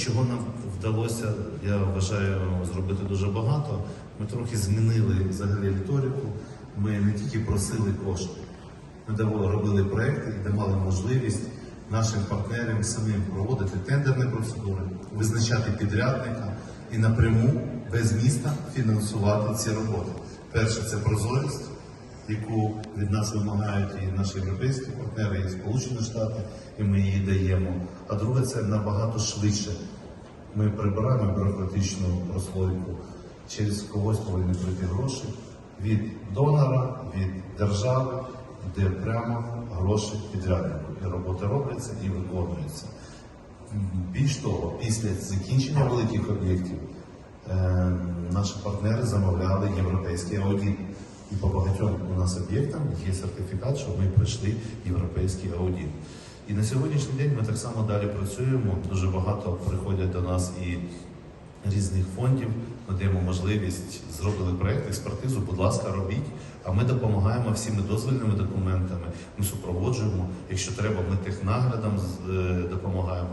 Чого нам вдалося, я вважаю, зробити дуже багато. Ми трохи змінили взагалі риторику. Ми не тільки просили кошти, ми робили проекти і давали можливість нашим партнерам самим проводити тендерні процедури, визначати підрядника і напряму без міста фінансувати ці роботи. Перше це прозорість, яку від нас вимагають і наші європейські партнери, і Сполучені Штати, і ми її даємо. А друге, це набагато швидше. Ми прибираємо бюрократичну прослойку. Через когось повинні прийти гроші від донора, від держави, де прямо гроші підряднику. І робота робиться і виконується. Більш того, після закінчення великих об'єктів е, наші партнери замовляли європейський аудит. І по багатьом у нас об'єктам є сертифікат, що ми пройшли європейський аудит. І на сьогоднішній день ми так само далі працюємо. Дуже багато приходять до нас і різних фондів, надаємо можливість, зробили проєкт, експертизу, будь ласка, робіть. А ми допомагаємо всіми дозвільними документами, ми супроводжуємо. Якщо треба, ми технаглядом з- е, допомагаємо.